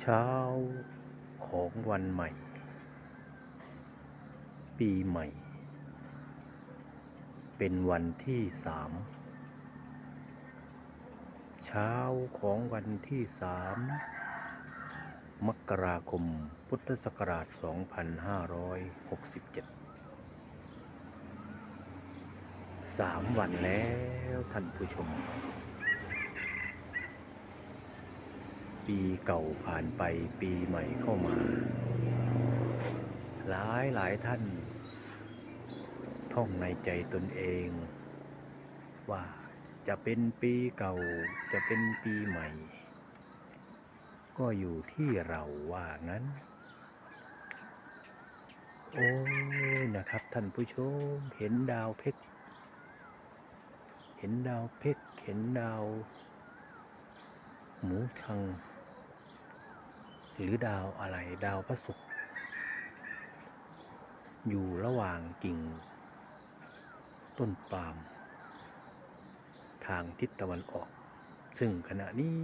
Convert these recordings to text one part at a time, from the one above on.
เช้าของวันใหม่ ปีใหม่ เป็นวันที่สามเช้าของวันที่สามมกราคมพุทธศักราช 2567 สามวันแล้วท่านผู้ชม ปีเก่าผ่านไปปีใหม่เข้ามา หลายหลายท่าน ท่องในใจตนเอง ว่าจะเป็นปีเก่าจะเป็นปีใหม่ ก็อยู่ที่เราว่างั้น โอ้ยนะครับท่านผู้ชมเห็นดาวเพชรเห็นดาวเพชรเห็นดาว หมูชัง หรือดาวอะไรดาวพระศุกร์อยู่ระหว่างกิ่ง ต้นปาล์มทางทิศตะวันออก ซึ่งขณะนี้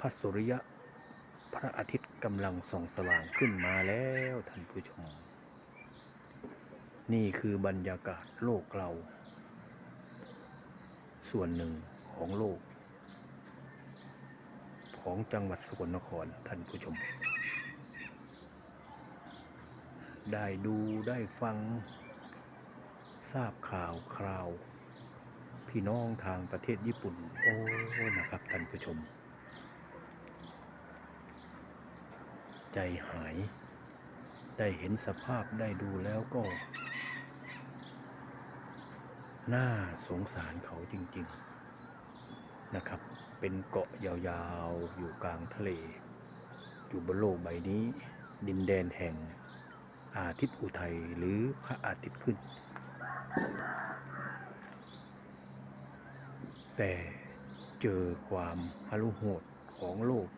พระสุริยะพระอาทิตย์กำลังส่องสว่างขึ้นมาแล้วท่านผู้ชม นี่คือบรรยากาศโลกเรา ส่วนหนึ่งของโลก ของจังหวัดสกลนครท่านผู้ชม ได้ดูได้ฟัง ทราบข่าวคราว พี่น้องทางประเทศญี่ปุ่น โอ้นะครับท่านผู้ชม ใจหาย ได้เห็นสภาพได้ดูแล้วก็น่าสงสารเขาจริง ๆ นะครับ เป็นเกาะยาวๆ อยู่กลางทะเล อยู่บนโลกใบนี้ ดินแดนแห่งอาทิตย์อุทัยหรือพระอาทิตย์ขึ้น แต่เจอความฮารุโหดของโลก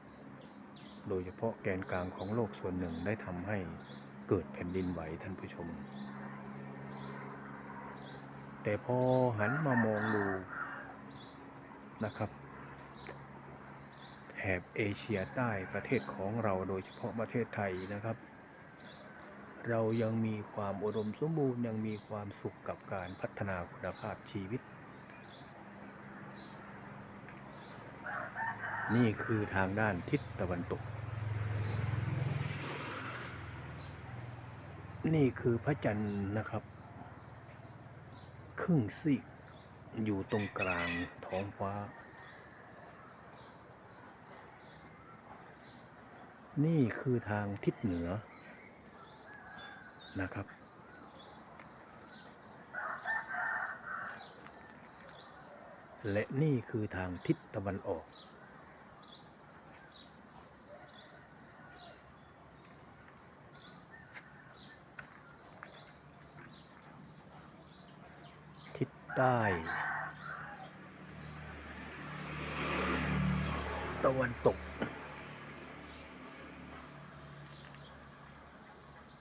โดยเฉพาะแกนกลางของโลกส่วนหนึ่งได้ทำให้เกิดแผ่นดินไหวท่านผู้ชม แต่พอหันมามองดู นะครับ แถบเอเชียใต้ประเทศของเราโดยเฉพาะประเทศไทยนะครับ เรายังมีความอุดมสมบูรณ์ยังมีความสุขกับการพัฒนาคุณภาพชีวิต นี่คือทางด้านทิศตะวันตก นี่คือพระจันทร์นะครับ ครึ่งซีก อยู่ตรงกลางท้องฟ้า นี่คือทางทิศเหนือนะครับ และนี่คือทางทิศตะวันออก ทิศใต้ ตะวันตก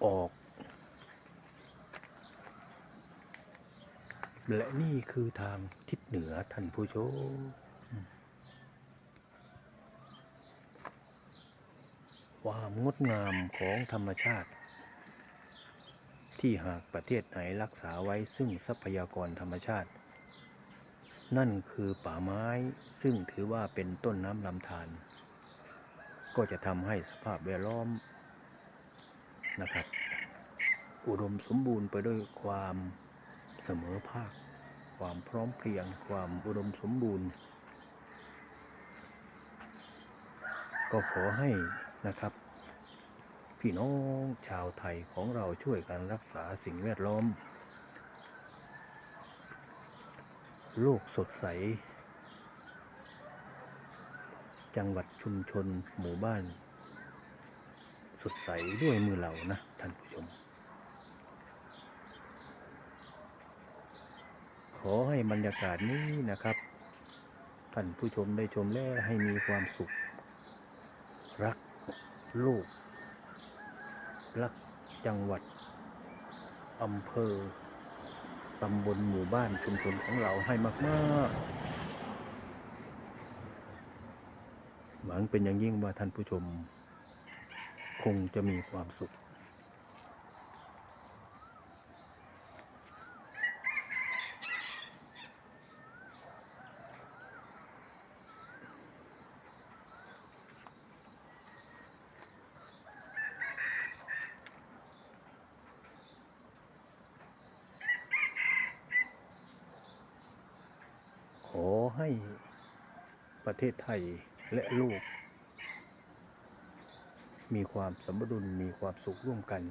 ออก และนี่คือทางทิศเหนือท่านผู้ชมความงดงามของธรรมชาติ ที่หากประเทศไหนรักษาไว้ซึ่งทรัพยากรธรรมชาติ นั่นคือป่าไม้ซึ่งถือว่าเป็นต้นน้ำลำธารก็จะทำให้สภาพแวดล้อมนะครับ อุดมสมบูรณ์ไปด้วยความเสมอภาค ความพร้อมเพรียง ความอุดมสมบูรณ์ ก็ขอให้นะครับ พี่น้องชาวไทยของเราช่วยกันรักษาสิ่งแวดล้อม โลกสดใส จังหวัดชุมชนหมู่บ้าน สดใสด้วยมือเรานะ ท่านผู้ชม ขอให้บรรยากาศนี้นะครับ ท่านผู้ชมได้ชมแล้วให้มีความสุข รักโลก รักจังหวัดอำเภอ ตำบลหมู่บ้านชุมชนของเราให้มากๆหวังเป็นอย่างยิ่งว่าท่านผู้ชม คงจะมีความสุข ให้ประเทศไทยและโลก มีความสมดุลมีความสุขร่วมกัน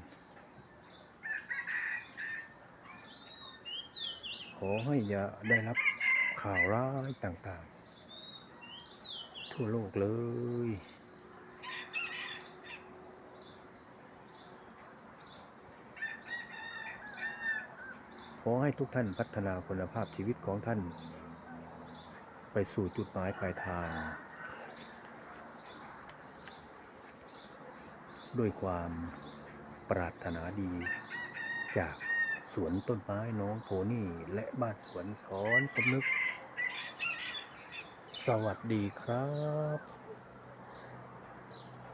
ขอให้อย่าได้รับข่าวร้ายต่างๆ ทั่วโลกเลย ขอให้ทุกท่านพัฒนาคุณภาพชีวิตของท่าน ไปสู่จุดหมายปลายทาง ด้วยความปรารถนาดี จากสวนต้นไม้น้องโพนี่และบ้านสวนสอนสมนึก สวัสดีครับ